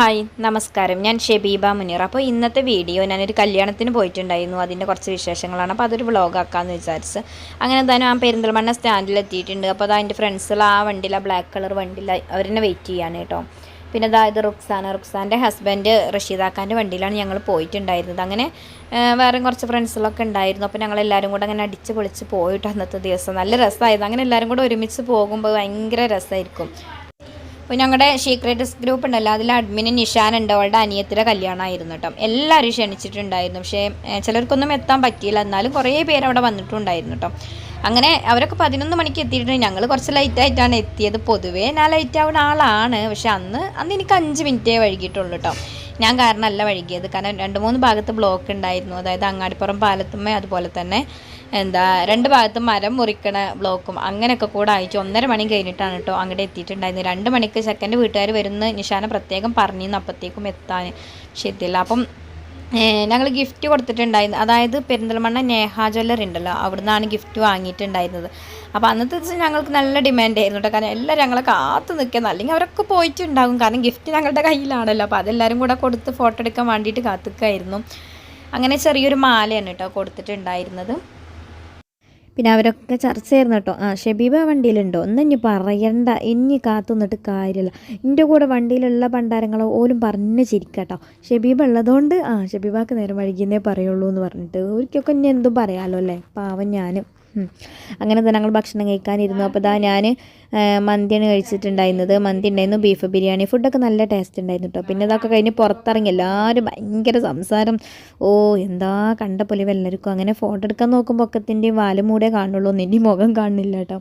Hi നമസ്കാരം. ഞാൻ ഷെബീബ മുനീർ. അപ്പോൾ ഇന്നത്തെ വീഡിയോ ഞാനൊരു കല്യാണത്തിന് പോയിട്ടുണ്ടായിരുന്നു. അതിന്റെ കുറച്ച് വിശേഷങ്ങളാണ്. അപ്പോൾ അതൊരു വ്ളോഗാക്കാമെന്ന് വിചാരിച്ച്. അങ്ങനെ എന്തായാലും ആ പെരിന്തൽമണ്ണ സ്റ്റാൻഡിൽ എത്തിയിട്ടുണ്ട്. അപ്പോൾ അത് അതിന്റെ ഫ്രണ്ട്സുകൾ ആ വണ്ടിയിൽ ആ ബ്ലാക്ക് കളർ വണ്ടിയിൽ അവരെന്നെ വെയിറ്റ് ചെയ്യാണ് കേട്ടോ. പിന്നെ അതായത് റുക്സാന. റുക്സാന്റെ ഹസ്ബൻഡ് റഷീദാക്കാന്റെ വണ്ടിയിലാണ് ഞങ്ങൾ പോയിട്ടുണ്ടായിരുന്നത്. അങ്ങനെ വേറെ കുറച്ച് ഫ്രണ്ട്സുകളൊക്കെ ഉണ്ടായിരുന്നു. അപ്പോൾ ഞങ്ങൾ എല്ലാവരും കൂടെ അങ്ങനെ അടിച്ച് പൊളിച്ച് പോയിട്ട് അന്നത്തെ ദിവസം. നല്ല രസമായിരുന്നു. അങ്ങനെ എല്ലാവരും കൂടെ ഒരുമിച്ച് പോകുമ്പോൾ ഭയങ്കര രസമായിരിക്കും. അപ്പോൾ ഞങ്ങളുടെ സീക്രട്ടസ് ഗ്രൂപ്പ് ഉണ്ടല്ലോ അതിൽ അഡ്മിന് നിഷാൻ ഉണ്ട് അവളുടെ അനിയത്തിന്റെ കല്യാണമായിരുന്നു കേട്ടോ എല്ലാവരും ക്ഷണിച്ചിട്ടുണ്ടായിരുന്നു. പക്ഷേ ചിലർക്കൊന്നും എത്താൻ പറ്റിയില്ല. എന്നാലും കുറേ പേര് അവിടെ വന്നിട്ടുണ്ടായിരുന്നു കേട്ടോ അങ്ങനെ അവരൊക്കെ പതിനൊന്ന് മണിക്ക് എത്തിയിട്ടുണ്ട്. ഞങ്ങൾ കുറച്ച് ലൈറ്റ് ആയിട്ടാണ് എത്തിയത്. പൊതുവേ ഞാൻ ലൈറ്റ് ആവുന്ന ആളാണ്. പക്ഷേ അന്ന് അന്ന് എനിക്ക് അഞ്ച് മിനിറ്റേ വൈകിട്ടുള്ളൂ കേട്ടോ ഞാൻ കാരണമല്ല വൈകിയത്. കാരണം രണ്ട് മൂന്ന് ഭാഗത്ത് ബ്ലോക്ക് ഉണ്ടായിരുന്നു. അതായത് അങ്ങാടിപ്പുറം പാലത്തുമ്മ അതുപോലെ തന്നെ എന്താ രണ്ട് ഭാഗത്തും മരം മുറിക്കണ ബ്ലോക്കും അങ്ങനെയൊക്കെ കൂടെ അയച്ചു ഒന്നര മണി കഴിഞ്ഞിട്ടാണ് കേട്ടോ അങ്ങോട്ട് എത്തിയിട്ടുണ്ടായിരുന്നത്. രണ്ട് മണിക്ക് സെക്കൻഡ് വീട്ടുകാർ വരുന്ന നിഷാന പ്രത്യേകം പറഞ്ഞിരുന്നു അപ്പോഴത്തേക്കും എത്താൻ. ശരിയല്ല അപ്പം ഞങ്ങൾ ഗിഫ്റ്റ് കൊടുത്തിട്ടുണ്ടായിരുന്നു. അതായത് പെരിന്തൽമണ്ണ നേഹ ജ്വല്ലറി ഉണ്ടല്ലോ അവിടുന്നാണ് ഗിഫ്റ്റ് വാങ്ങിയിട്ടുണ്ടായിരുന്നത്. അപ്പോൾ അന്നത്തെ ദിവസം ഞങ്ങൾക്ക് നല്ല ഡിമാൻഡ് ആയിരുന്നു കേട്ടോ കാരണം എല്ലാവരും ഞങ്ങളെ കാത്തു നിൽക്കുന്ന അല്ലെങ്കിൽ അവരൊക്കെ പോയിട്ടുണ്ടാകും. കാരണം ഗിഫ്റ്റ് ഞങ്ങളുടെ കയ്യിലാണല്ലോ. അപ്പോൾ അതെല്ലാവരും കൂടെ കൊടുത്ത് ഫോട്ടോ എടുക്കാൻ വേണ്ടിയിട്ട് കാത്തുക്കായിരുന്നു. അങ്ങനെ ചെറിയൊരു മാലയാണ് കേട്ടോ കൊടുത്തിട്ടുണ്ടായിരുന്നത്. പിന്നെ അവരൊക്കെ ചർച്ചയായിരുന്നു കേട്ടോ. ആ ഷബീബ വണ്ടിയിലുണ്ടോ? ഒന്ന് ഇനി പറയണ്ട. ഇനി കാത്തു നിന്നിട്ട് കാര്യമില്ല എന്റെ കൂടെ വണ്ടിയിലുള്ള ഭണ്ഡാരങ്ങളോ ഓലും പറഞ്ഞ് ചിരിക്കട്ടോ ഷബീബ ഉള്ളതുകൊണ്ട് ആ ഷബീബാക്ക് നേരം വഴുകിയെന്നേ പറയുള്ളൂ എന്ന് പറഞ്ഞിട്ട്. ഒരിക്കലൊക്കെ ഇനി എന്തും പറയാമല്ലോ അല്ലേ? പാവം ഞാനും. അങ്ങനെ തന്നെ ഞങ്ങൾ ഭക്ഷണം കഴിക്കാനിരുന്നു. അപ്പോൾ ഇതാ ഞാൻ മന്തിയാണ് കഴിച്ചിട്ടുണ്ടായിരുന്നത്. മന്തി ഉണ്ടായിരുന്നു ബീഫ് ബിരിയാണി. ഫുഡൊക്കെ നല്ല ടേസ്റ്റ് ഉണ്ടായിരുന്നു കേട്ടോ പിന്നെ ഇതൊക്കെ കഴിഞ്ഞ് പുറത്തിറങ്ങി എല്ലാവരും ഭയങ്കര സംസാരം. ഓ എന്താ കണ്ട പോലെ എല്ലാവർക്കും അങ്ങനെ ഫോട്ടോ എടുക്കാൻ നോക്കുമ്പോൾ ഒക്കത്തിന്റെയും വാലും മൂടേ കാണുള്ളൂ. നിന്റെ മുഖം കാണുന്നില്ല കേട്ടോ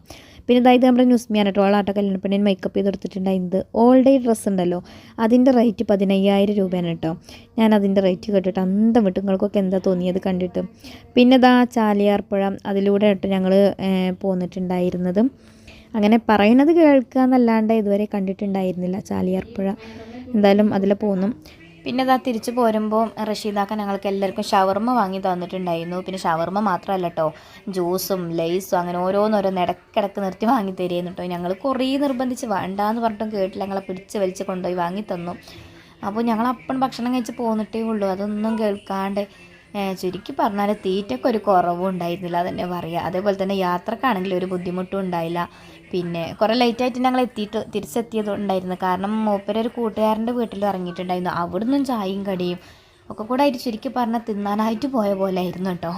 പിന്നെ ഇതായത് നമ്മുടെ ന്യൂസ്മിയാണ് കേട്ടോ ആളാട്ടോ കല്യാണപ്പെണ്ണിന് മേക്കപ്പ് ചെയ്ത് കൊടുത്തിട്ടുണ്ടായിരുന്നത് ഓൾ ഡേ ഡ്രസ്സ് ഉണ്ടല്ലോ. അതിന്റെ റേറ്റ് പതിനയ്യായിരം രൂപയാണ് കേട്ടോ. ഞാൻ അതിന്റെ റേറ്റ് കേട്ടിട്ട് അന്തം വിട്ടു നിങ്ങൾക്കൊക്കെ എന്താ തോന്നിയത് കണ്ടിട്ട്. പിന്നെ ഇതാ ചാലിയാർപ്പുഴ അതിലൂടെ കേട്ടോ ഞങ്ങൾ പോന്നിട്ടുണ്ടായിരുന്നത്. അങ്ങനെ പറയുന്നത് കേൾക്കുക എന്നല്ലാണ്ട് ഇതുവരെ കണ്ടിട്ടുണ്ടായിരുന്നില്ല ചാലിയാർപ്പുഴ. എന്തായാലും അതിൽ പോന്നു. പിന്നെ ഇതാ തിരിച്ചു പോരുമ്പോൾ റഷീദാക്ക ഞങ്ങൾക്ക് എല്ലാവർക്കും ഷവർമ്മ വാങ്ങി തന്നിട്ടുണ്ടായിരുന്നു. പിന്നെ ഷവർമ്മ മാത്രമല്ല കേട്ടോ ജ്യൂസും ലേസും അങ്ങനെ ഓരോന്നോരോ നിടക്കിടക്ക് നിർത്തി വാങ്ങി തരുന്നു കേട്ടോ ഞങ്ങൾ കുറേ നിർബന്ധിച്ച് വേണ്ടാന്ന് പറഞ്ഞിട്ടും കേട്ടില്ല. ഞങ്ങളെ പിടിച്ച് വലിച്ച് കൊണ്ടുപോയി വാങ്ങി തന്നു. അപ്പോൾ ഞങ്ങൾ അപ്പം ഭക്ഷണം കഴിച്ച് പോന്നിട്ടേ ഉള്ളൂ. അതൊന്നും കേൾക്കാണ്ട് ചുരുക്കി പറഞ്ഞാൽ തീറ്റയ്ക്ക് ഒരു കുറവും ഉണ്ടായിരുന്നില്ല അതന്നെ പറയുക അതേപോലെ തന്നെ യാത്രക്കാണെങ്കിൽ ഒരു ബുദ്ധിമുട്ടും ഉണ്ടായില്ല. പിന്നെ കുറേ ലേറ്റായിട്ട് ഞങ്ങൾ എത്തിയിട്ട് തിരിച്ചെത്തിയതുണ്ടായിരുന്നു കാരണം മൂപ്പര് ഒരു കൂട്ടുകാരന്റെ വീട്ടിൽ ഇറങ്ങിയിട്ടുണ്ടായിരുന്നു. അവിടുന്നും ചായയും കടിയും ഒക്കെ കൂടെ ആയിട്ട് ചുരുക്കി പറഞ്ഞാൽ തിന്നാനായിട്ട് പോയ പോലെ ആയിരുന്നു കേട്ടോ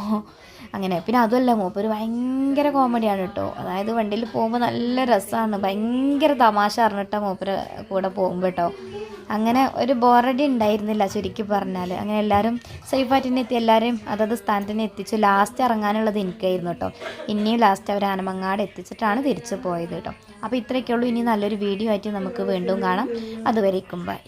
അങ്ങനെ. പിന്നെ അതുമല്ല മൂപ്പര് ഭയങ്കര കോമഡിയാണ് കേട്ടോ അതായത് വണ്ടിയിൽ പോകുമ്പോൾ നല്ല രസമാണ് ഭയങ്കര തമാശ അറിഞ്ഞിട്ടാണ് മൂപ്പര് കൂടെ പോകുമ്പോൾ കേട്ടോ അങ്ങനെ ഒരു ബോറടി ഉണ്ടായിരുന്നില്ല ചുരുക്കി പറഞ്ഞാൽ അങ്ങനെ എല്ലാവരും സേഫായിട്ട് തന്നെ എത്തി എല്ലാവരെയും അതത് സ്ഥാനത്ത് തന്നെ എത്തിച്ചു. ലാസ്റ്റ് ഇറങ്ങാനുള്ളത് എനിക്കായിരുന്നു കേട്ടോ ഇനിയും ലാസ്റ്റ് അവർ ആനമങ്ങാട് എത്തിച്ചിട്ടാണ് തിരിച്ചു പോയത് കേട്ടോ അപ്പോൾ ഇത്രയൊക്കെ ഉള്ളൂ ഇനി നല്ലൊരു വീഡിയോ ആയിട്ട് നമുക്ക് വീണ്ടും കാണാം. അതുവരേക്കും ബൈ